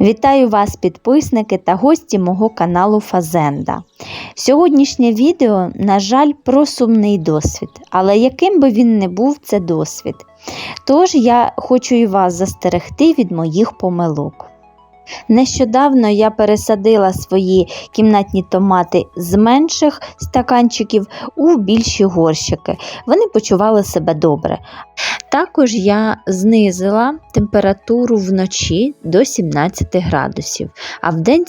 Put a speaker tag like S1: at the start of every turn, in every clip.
S1: Вітаю вас, підписники та гості мого каналу Фазенда. Сьогоднішнє відео, на жаль, про сумний досвід, але яким би він не був, це досвід. Тож я хочу і вас застерегти від моїх помилок. Нещодавно я пересадила свої кімнатні томати з менших стаканчиків у більші горщики. Вони почували себе добре. Також я знизила температуру вночі до 17 градусів, а вдень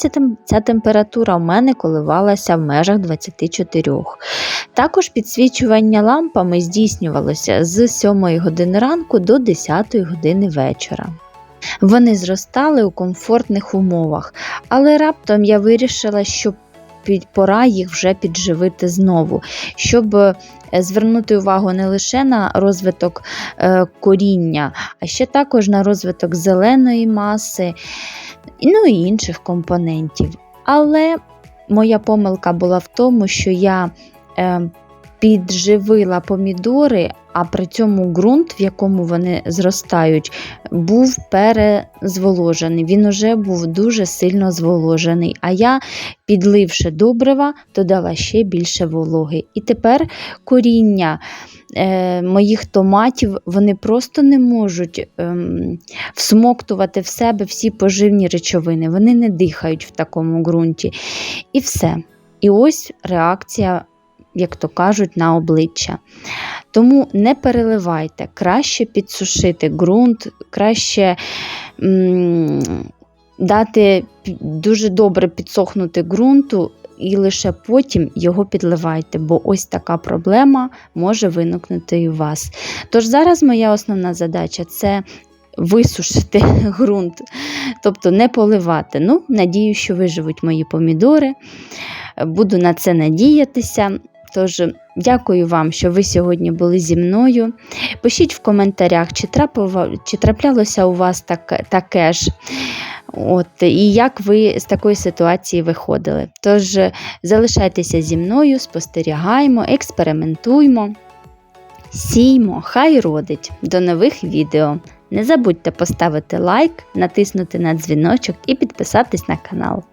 S1: ця, температура в мене коливалася в межах 24. Також підсвічування лампами здійснювалося з 7 години ранку до 10 години вечора. Вони зростали у комфортних умовах, але раптом я вирішила, що пора їх вже підживити знову, щоб е, звернути увагу не лише на розвиток е, коріння, а ще також на розвиток зеленої маси, ну і інших компонентів. Але моя помилка була в тому, що я е, підживила помідори, а при цьому ґрунт, в якому вони зростають, був перезволожений. Він уже був дуже сильно зволожений. А я, підливши добрива, додала ще більше вологи. І тепер коріння е, моїх томатів вони просто не можуть ем, всмоктувати в себе всі поживні речовини. Вони не дихають в такому ґрунті. І все. І ось реакція, як то кажуть, на обличчя. Тому не переливайте, краще підсушити ґрунт, краще м, дати дуже добре підсохнути ґрунту. І лише потім його підливайте, бо ось така проблема може виникнути і у вас. Тож зараз моя основна задача це висушити ґрунт, тобто не поливати. Ну, надію, що виживуть мої помідори. Буду на це надіятися. Тож, дякую вам, що ви сьогодні були зі мною. Пишіть в коментарях, чи, трапило, чи траплялося у вас так, таке ж. От, і як ви з такої ситуації виходили. Тож залишайтеся зі мною, спостерігаємо, експериментуймо, сіймо, хай родить. До нових відео. Не забудьте поставити лайк, натиснути на дзвіночок і підписатись на канал.